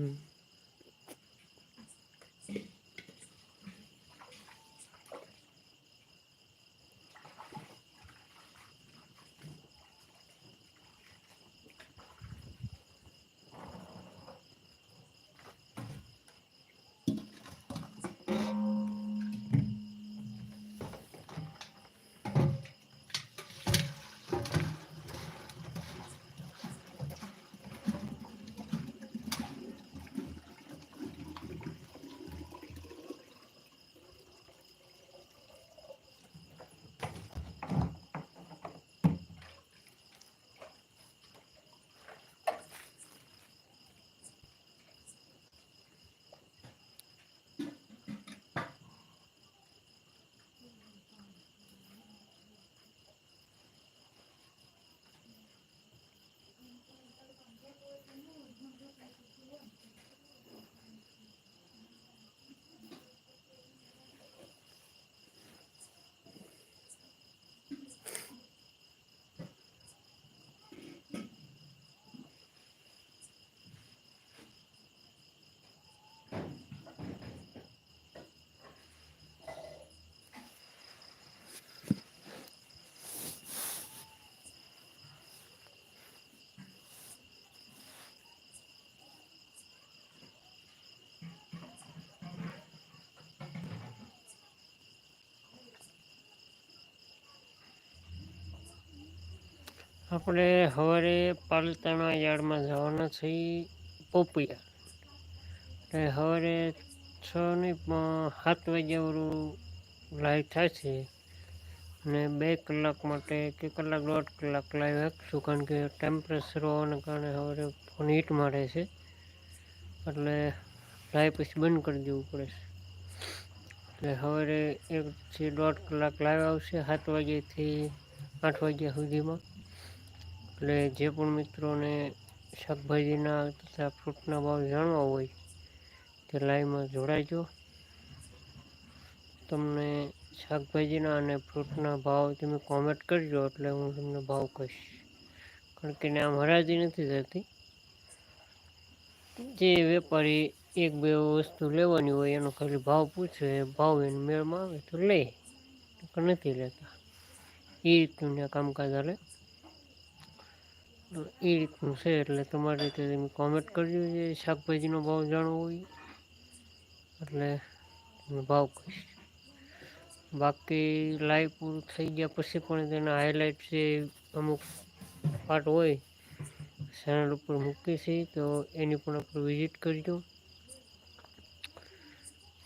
mm. આપણે સવારે પાલતાણા યાર્ડમાં જવાના છીએ પોપિયા. એટલે સવારે છ ને સાત વાગ્યાવાળું લાઈવ થાય છે. અને બે કલાક માટે કે કલાક દોઢ કલાક લાઈવ રાખીશું કારણ કે ટેમ્પરેચર હોવાને કારણે સવારે ફોન હીટ મારે છે. એટલે લાઈવ પછી બંધ કરી દેવું પડે છે. એટલે સવારે એકથી દોઢ કલાક લાઈવ આવશે, સાત વાગ્યાથી આઠ વાગ્યા સુધીમાં. એટલે જે પણ મિત્રોને શાકભાજીના તથા ફ્રૂટના ભાવ જાણવા હોય તે લાઈવમાં જોડાઈજો. તમને શાકભાજીના અને ફ્રૂટના ભાવ તમે કોમેન્ટ કરજો એટલે હું તમને ભાવ કહીશ. કારણ કે આમ હરાજી નથી થતી. જે વેપારી એક બે વસ્તુ લેવાની હોય એનો ખાલી ભાવ પૂછે, ભાવ એને મેળમાં આવે તો લે નથી લેતા. એ રીતનું કામકાજ હાલે. એ રીતનું છે એટલે તમારી રીતે તમે કોમેન્ટ કરજો જે શાકભાજીનો ભાવ જાણવો હોય. એટલે ભાવ કહીશ. બાકી લાઈવ પૂરું થઈ ગયા પછી પણ તેના હાઇલાઇટ છે અમુક પાર્ટ હોય ચેનલ ઉપર મૂકી છે તો એની પણ આપણે વિઝિટ કરજો.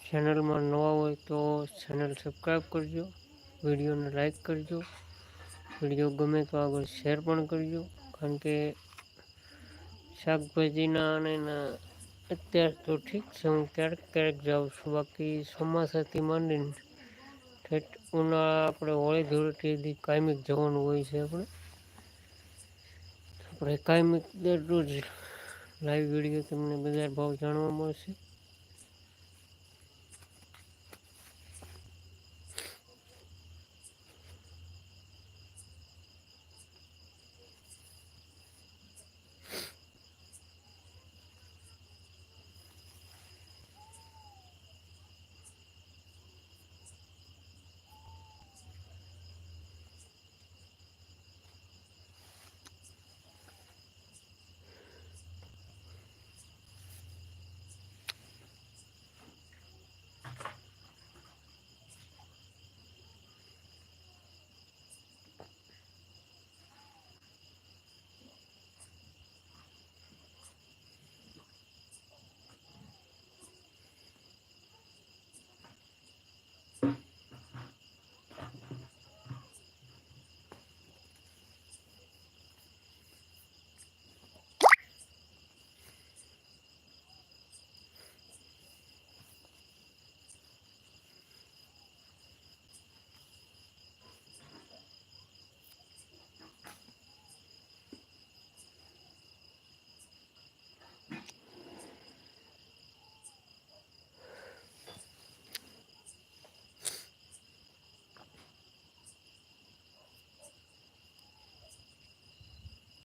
ચેનલમાં નવા હોય તો ચેનલ સબસ્ક્રાઈબ કરજો. વિડીયોને લાઈક કરજો. વીડિયો ગમે તો આગળ શેર પણ કરજો. કારણ કે શાકભાજીના અને અત્યારે તો ઠીક છે, હું ક્યારેક ક્યારેક જાઉં છું. બાકી ચોમાસાથી માંડીને ઠેઠ ઉનાળા આપણે હોળી ધૂળેટી કાયમિક જવાનું હોય છે આપણે. આપણે કાયમિક દરરોજ લાઈવ વીડિયો તમને બજાર ભાવ જાણવા મળશે.